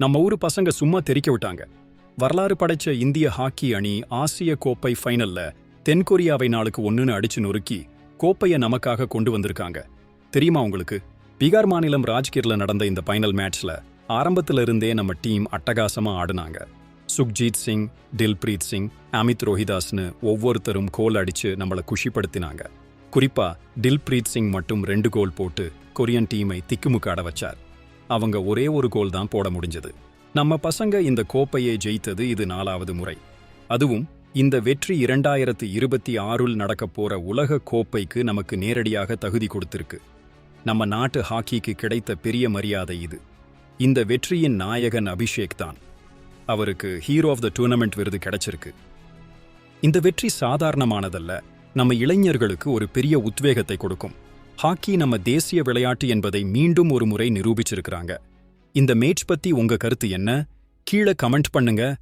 நம்ம ஊரு பசங்க சும்மா தெரிக்க விட்டாங்க. வரலாறு படைச்ச இந்திய ஹாக்கி அணி ஆசிய கோப்பை ஃபைனல்ல தென்கொரியாவை நாளுக்கு ஒன்றுன்னு அடிச்சு நொறுக்கி கோப்பைய நமக்காக கொண்டு வந்திருக்காங்க. தெரியுமா உங்களுக்கு? பீகார் மாநிலம் ராஜ்கிர்ல நடந்த இந்த ஃபைனல் மேட்ச்ல ஆரம்பத்துல இருந்தே நம்ம டீம் அட்டகாசமா ஆடுனாங்க. சுக்ஜீத் சிங் தில்பிரீத் சிங் அமித் ரோஹிதாஸ்னு ஒவ்வொருத்தரும் கோல் அடிச்சு நம்மள குஷிப்படுத்தினாங்க. குறிப்பா தில்பிரீத் சிங் மட்டும் ரெண்டு கோல் போட்டு கொரியன் டீமை திக்குமுக்காட வச்சார். அவங்க ஒரே ஒரு கோல் தான் போட முடிஞ்சது. நம்ம பசங்க இந்த கோப்பையை ஜெயித்தது இது நாலாவது முறை. அதுவும் இந்த வெற்றி இரண்டாயிரத்து இருபத்தி ஆறில் நடக்கப் போற உலக கோப்பைக்கு நமக்கு நேரடியாக தகுதி கொடுத்திருக்கு. நம்ம நாட்டு ஹாக்கிக்கு கிடைத்த பெரிய மரியாதை இது. இந்த வெற்றியின் நாயகன் அபிஷேக் தான். அவருக்கு ஹீரோ ஆஃப் த டூர்னமெண்ட் விருது கிடைச்சிருக்கு. இந்த வெற்றி சாதாரணமானதல்ல நம்ம இளைஞர்களுக்கு ஒரு பெரிய உத்வேகத்தை கொடுக்கும். ஹாக்கி நம்ம தேசிய விளையாட்டு என்பதை மீண்டும் ஒரு முறை நிரூபிச்சிருக்கிறாங்க. இந்த மேட்ச் பத்தி உங்க கருத்து என்ன? கீழே கமெண்ட் பண்ணுங்க.